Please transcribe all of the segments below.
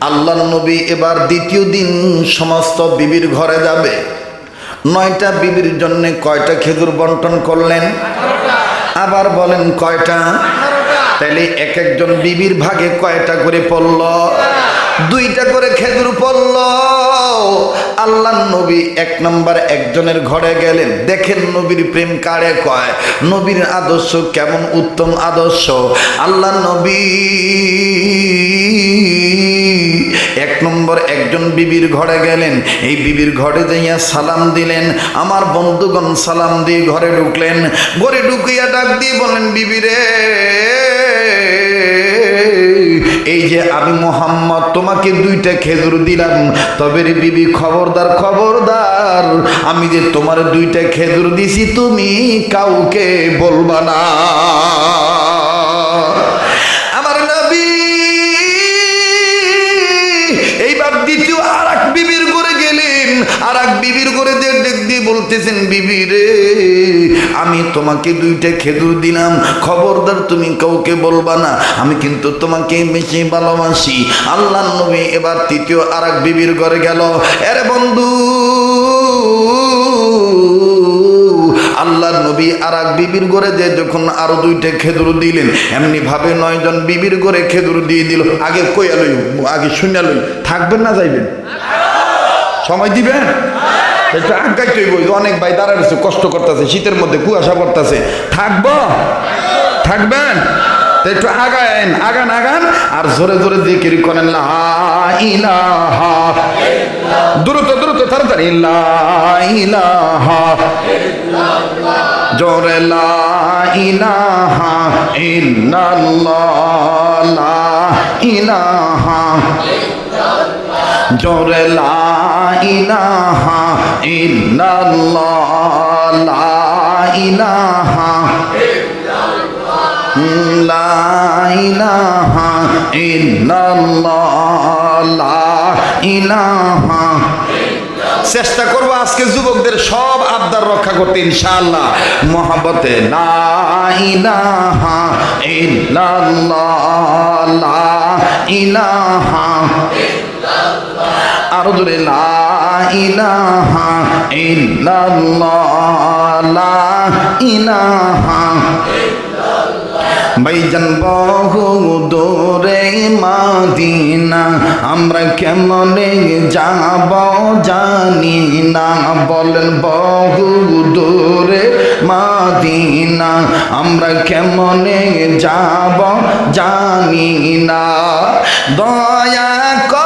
আল্লাহ নবী এবার দ্বিতীয় দিন সমস্ত বিবির ঘরে যাবে। নয়টা বিবির জন্য কয়টা খেজুর বন্টন করলেন? আবার বলেন, কয়টা? তাহলে এক একজন বিবির ভাগে কয়টা করে পড়ল? দুইটা করে খেজুর পড়ল। আল্লাহ নবী এক নম্বর একজনের ঘরে গেলেন। দেখেন নবীর প্রেম কারে কয়? নবীর আদর্শ কেমন উত্তম আদর্শ? আল্লাহ নবী এক নম্বর একজন বিবির ঘরে গেলেন। এই বিবির ঘরে যাইয়া সালাম দিলেন। আমার বন্ধুগণ সালাম দিয়ে ঘরে ঢুকলেন। ঘরে ঢুকিয়া ডাক দিয়ে বলেন বিবিরে যে আমি মোহাম্মদ, তোমাকে দুইটা খেজুর দিলাম। তবে রে বিবি, খবরদার খবরদার, আমি যে তোমার দুইটা খেজুর দিছি, তুমি কাউকে বলবা না। বিবির করে ডেক দিয়ে বলতেছেন, বিবি রে, আমি তোমাকে দুইটা খেজুর দিলাম। খবরদার তুমি কাউকে বলবা না। আমি কিন্তু তোমাকে বেশি ভালোবাসি। আল্লাহ নবী এবার তৃতীয় আর এক বিবির ঘরে গেল। এরে বন্ধু, আল্লাহর নবী আর এক বিবির ঘরে যে যখন আরও দুইটা খেজুর দিলেন, এমনি ভাবে নয়জন বিবির ঘরে খেজুর দিয়ে দিল। আগে কইয়া লই আগে শুনিয়া লই থাকবেন না যাইবেন? সময় দিবেন? একটু আগাই তৈব অনেক ভাই দাঁড়াচ্ছে কষ্ট করতেছে, শীতের মধ্যে কুয়াশা করতেছে থাকব? থাকবেন? একটু আগান আগান আগান, আর জোরে জোরে দিকির করেন, লা ইলাহা দ্রুত দ্রুত, তাড়াতাড়ি জোরে ইলাহা ইল্লাল্লাহ ইলাহা জোরে লা ইলাহা ইলাহা ইলাহা চেষ্টা করব আজকে যুবকদের সব আবদার রক্ষা করতে, ইনশাআল্লাহ। মহাবতে ইলাহা ইল্লাল্লাহ ইলাহা আরও জোরে, লা ইলাহা ইল্লাল্লাহ, লা ইলাহা ভাইজান বহু দূরে মাদিনা, আমরা কেমনে যাব জানি না। বলেন বহু দূরে মাদিনা, আমরা কেমনে যাব জানি না। দয়া করু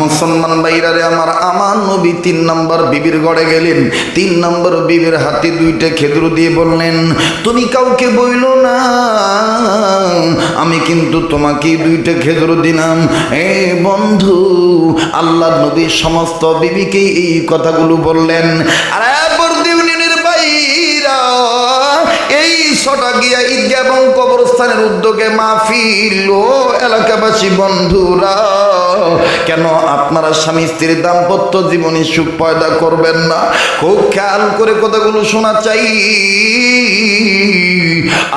মুসলমান ভাইরারে, আমার আমার নবী তিন নম্বর বিবির গড়ে গেলেন। তিন নম্বর বিবির হাতে দুইটা খেজুর দিয়ে বললেন, তুমি কাউকে বইল না, আমি কিন্তু তোমাকে দুইটা খেজুর দিলাম। এ বন্ধু, আল্লাহ নবী সমস্ত বিবিকে এই কথাগুলো বললেন, আরে গিয়া কবরস্থানের উদ্যোগে মাহফিল, ও এলাকাবাসী বন্ধুরা কেন আপনারা স্বামী স্ত্রীর দাম্পত্য জীবনে সুখ পয়দা করবেন না? খুব খেয়াল করে কথাগুলো শোনা চাই।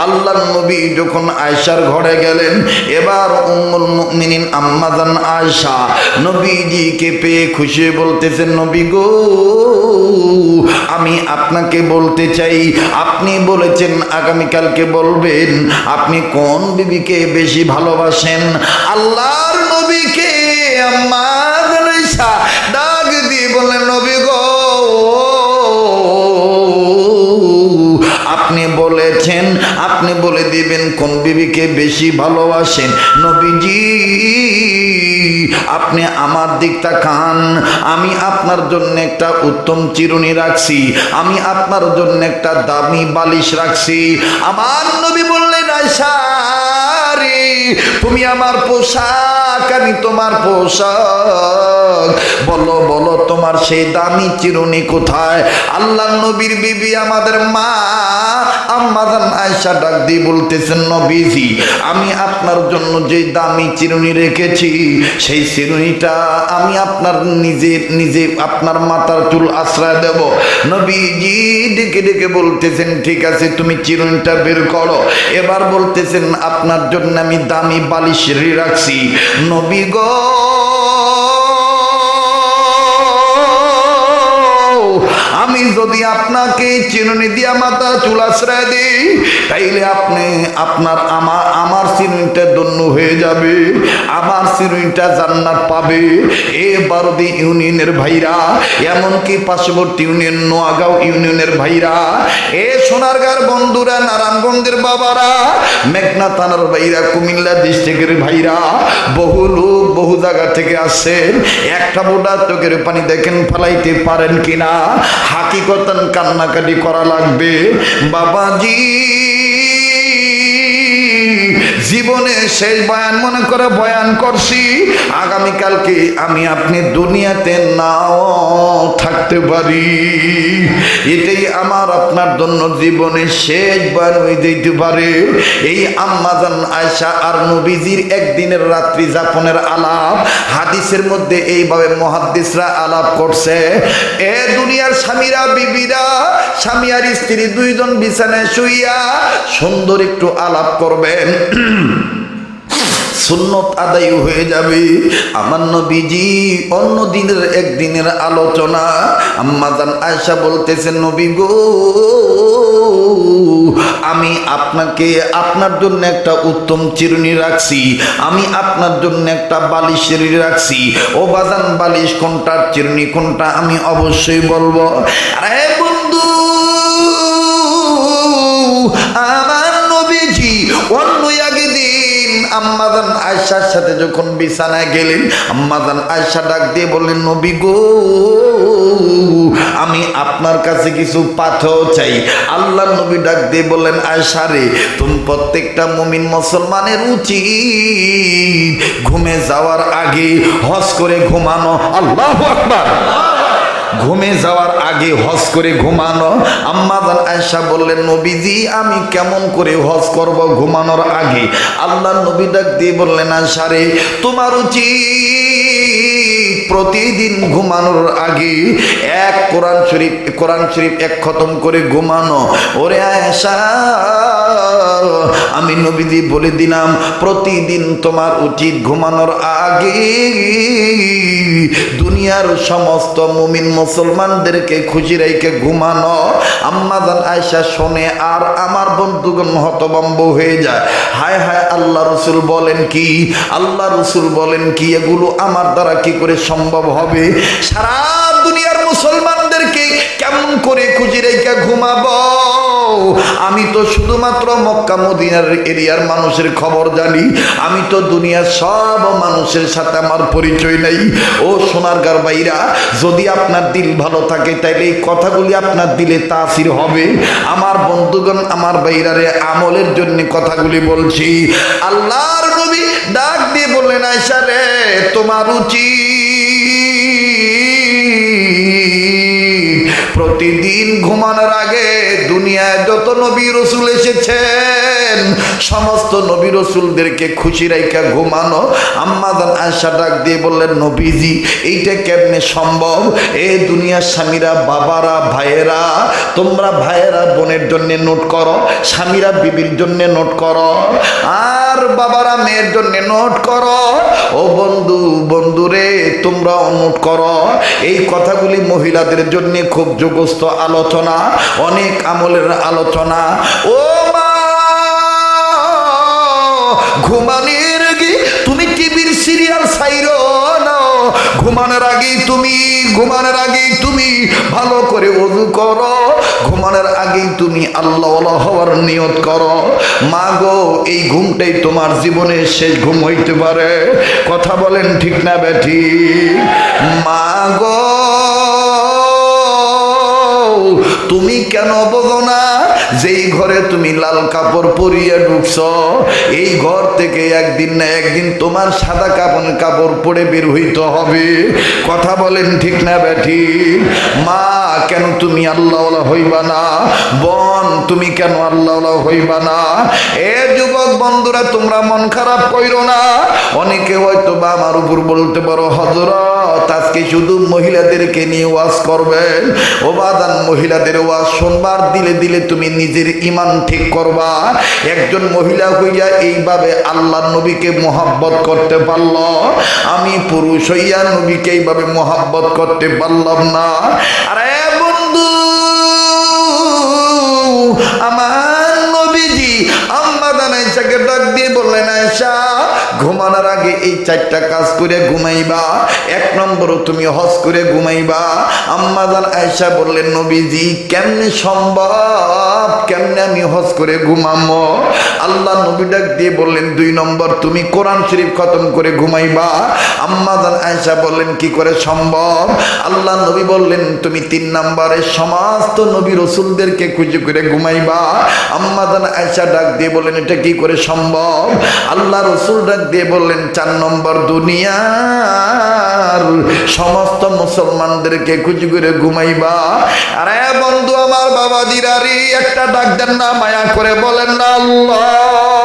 আল্লাহ নবী যখন আয়সার ঘরে গেলেন, এবার উম্মুল মুমিনিন আম্মাজান আয়সা নবীজিকে পেয়ে খুশি বলতেছেন, নবী গো, আমি আপনাকে বলতে চাই, আপনি বলেছেন আগামীকালকে বলবেন, আপনি কোন বিবিকে বেশি ভালোবাসেন? আল্লাহর নবীকে আম্মা ডাক দিয়ে নবী আপনি বলেছেন, আপনি বলে দিবেন কোন বিবিকে বেশি ভালোবাসেন? নবীজি, আপনি আমার দিকটা খান আমি আপনার জন্য একটা উত্তম চিরুনি রাখছি, আমি আপনার জন্য একটা দামি বালিশ রাখছি। আমার নবী বললেন, আয়সা তুমি আমার পোশাক আমি তোমার পোশাক। বলো বলো, তোমার সেই দামি চিরুনি কোথায়? আল্লাহ নবীর বিবি আমাদের মা আম্মাদান আয়সা ডাক দিয়ে বলতেছেন, নবীজি, আমি আপনার জন্য যে দামি চিরুনি রেখেছি, সেই চিরুনিটা আমি আপনার নিজে নিজে আপনার মাথার চুল আশ্রয় দেব। নবীজি ডেকে ডেকে বলতেছেন, ঠিক আছে, তুমি চিরুনিটা বের করো। এবার বলতেছেন, আপনার জন্য আমি দামি বালিশ রাখছি। নবী গো আমি যদি আপনাকে চিরুনি দিয়া মাথা চুল আশ্রয় দিই, তাইলে আপনি আপনার আমার আমার চিরুনিটা দন্য হয়ে যাবে, আমার চিরুনিটা জান্নাত পাবে। এ বারদি ইউনিয়নের ভাইরা, এমনকি পার্শ্ববর্তী ইউনিয়ন, নোয়াগাঁও ইউনিয়নের ভাইরা, এ সোনারগাঁর বন্ধুরা, নারায়ণগঞ্জের বাবারা, মেঘনা থানার ভাইরা, কুমিল্লা ডিস্ট্রিক্টের ভাইরা, বহু লোক বহু জায়গা থেকে আসছেন। একটা বোটা চোখের পানি দেখেন, ফালাইতে পারেন কিনা? হাকিকতান কান্নাকাটি করা লাগবে। বাবাজি জীবনে শেষ বয়ান মনে করে বয়ান করছি, আগামীকালকে আমি আপনি দুনিয়াতে নাও থাকতে পারি। এটাই আমার আপনার জন্য জীবনে শেষ বয়ান হয়ে যেতে পারে। এই আম্মাজান আয়সা আর নবীজির একদিনের রাত্রি যাপনের আলাপ, হাদিসের মধ্যে এইভাবে মহাদ্দিসরা আলাপ করছে, এ দুনিয়ার স্বামীরা, বিবিরা, স্বামী আর স্ত্রী দুইজন বিছানায় শুইয়া সুন্দর একটু আলাপ করবেন। সুন্নত আদায় হয়ে যাবে। আমার নবীজি অন্য দিনের একদিনের আলোচনা। আম্মাজান আয়সা বলতেছেন নবী গো, আমি আপনাকে আপনার জন্য একটা উত্তম চিরুনি রাখছি। আমি আপনার জন্য একটা বালিশ চিরুনি রাখছি। ও বাজান, বালিশ কোনটার চিরুনি কোনটা আমি অবশ্যই বলব। আরে বন্ধু আম্মাদান আয়সার সাথে যখন বিছানায় গেলেন আম্মাদান আয়সা ডাক দিয়ে বললেন, নবী গো, আমি আপনার কাছে কিছু পাথর চাই। আল্লাহ নবী ডাক দিয়ে বললেন আয়সা রে, তুমি প্রত্যেকটা মুমিন মুসলমানের উচিত। ঘুমে যাওয়ার আগে হজ করে ঘুমানো। আল্লাহ আকবার। ঘুমে যাওয়ার আগে হজ করে ঘুমানো। আম্মাদান আয়সা বললেন, নবীজি, আমি কেমন করে হজ করব ঘুমানোর আগে? আল্লাহ নবী ডাক দিয়ে বললেন আয়সা রে, তোমার উচিত প্রতিদিন ঘুমানোর আগে এক কোরআন শরীফ কোরআন শরীফ এক খতম করে ঘুমানো। ওরে আয়সা আমি নবীজি বলে দিলাম, প্রতিদিন তোমার উচিত ঘুমানোর আগে দুনিয়ার সমস্ত মুমিন মুসলমানদেরকে খুশি রেখে ঘুমানো। আম্মাদান আয়সা শোনে, আর আমার বন্ধুগণ হতবম্ব হয়ে যায়। হায় হায়, আল্লাহ রসুল বলেন কি? আল্লাহ রসুল বলেন কি, এগুলো আমার দ্বারা কি করে সম্ভব হবে? সারা দুনিয়ার মুসলমানদেরকে কেমন করে খুঁজি রেখে ঘুমাবো? আমি তো শুধুমাত্র মক্কা মদিনার এরিয়ার মানুষের খবর জানি। আমি তো দুনিয়ার সব মানুষের সাথে আমার পরিচয় নেই। ও সোনার গারবাইরা যদি আপনার দিল ভালো থাকে, তাইলে এই কথাগুলি আপনার দিলে তাসির হবে। আমার বন্ধুগণ, আমার বাইরারে আমলের জন্য কথাগুলি বলছি। আল্লাহর নবী ডাক দিয়ে বললেন আয়সা রে, তোমার উচিত প্রতিদিন ঘুমানোর আগে দুনিয়ায় যত নবী রসুল এসেছেন, সমস্ত নবী রসুলদেরকে খুশি রাইকা ঘুমানো। আম্মাদান আশা ডাক দিয়ে বললেন, নবীজি, এইটা কেমনে সম্ভব? এ দুনিয়ার স্বামীরা, বাবারা, ভাইয়েরা, তোমরা ভাইয়েরা বোনের জন্যে নোট করো, স্বামীরা বিবির জন্যে নোট করো। আর বাবারা মেয়ের জন্য নোট করো। ও বন্ধু, বন্ধুরে তোমরা নোট করো। এই কথাগুলি মহিলাদের জন্য খুব যোগস্থ আলোচনা, অনেক আমলের আলোচনা। ও মা, ঘুমানির গি তুমি টিভির সিরিয়াল সাইরো ঘুমানোর আগেই তুমি, ঘুমানোর আগেই তুমি ভালো করে ওযু করো। ঘুমানোর আগেই তুমি আল্লাহ হওয়ার নিয়ত করো। মা গো, এই ঘুমটাই তোমার জীবনের শেষ ঘুম হইতে পারে। কথা বলেন ঠিক না ব্যাঠি মা গো তুমি কেন বোঝো যেই ঘরে তুমি লাল কাপড় পরিয়ে ঢুকছ, এই ঘর থেকে একদিন না একদিন তোমার সাদা কাপড় কাপড় পরে বের হইতে হবে। কথা বলেন ঠিক না ব্যাঠি মা, কেন তুমি আল্লাহ হইবা না? বোন, তুমি কেন আল্লাহ হইবা না? এ যুবক বন্ধুরা, তোমরা মন খারাপ কইরো না। অনেকে হয়তো বা আমার উপর বলতে পারো হজরত আজকে শুধু মহিলাদেরকে নিয়ে ওয়াজ করবেন? ও বাদান মহিলাদের ওয়াজ সোমবার দিলে দিলে তুমি নিজের ইমান ঠিক করবা। একজন মহিলা হইয়া এইভাবে আল্লাহ নবীকে মোহাব্বত করতে পারল। আমি পুরুষ হইয়া নবীকে এইভাবে মোহাব্বত করতে পারলাম না। আরে বন্ধু, আমার নবীজি আম্মা দানাইশাকে ডাক দিয়ে ঘুমানোর আগে এই চারটা কাজ করে ঘুমাইবা। এক নম্বর তুমি হজ করে ঘুমাইবা। আম্মা দান আয়সা বললেন, নবীজি, কেমনে সম্ভব? কেমনে আমি হজ করে ঘুমামো? আল্লাহ নবী ডাক দিয়ে বললেন, দুই নম্বর, তুমি কোরআন শরীফ খতম করে ঘুমাইবা। আম্মা দান আয়সা বললেন, কি করে সম্ভব? আল্লাহ নবী বললেন, তুমি তিন নম্বরে সমস্ত নবী রসুলদেরকে খুঁজে করে ঘুমাইবা। আম্মা দান আয়সা ডাক দিয়ে বললেন, এটা কি করে সম্ভব? আল্লাহ রসুল ডাক দিয়ে বললেন, চার নম্বর দুনিয়ার সমস্ত মুসলমানদেরকে খুঁজে করে ঘুমাইবা। আরে বন্ধু, আমার বাবা দিরারি একটা ডাক দেন না, মায়া করে বলেন না আল্লাহ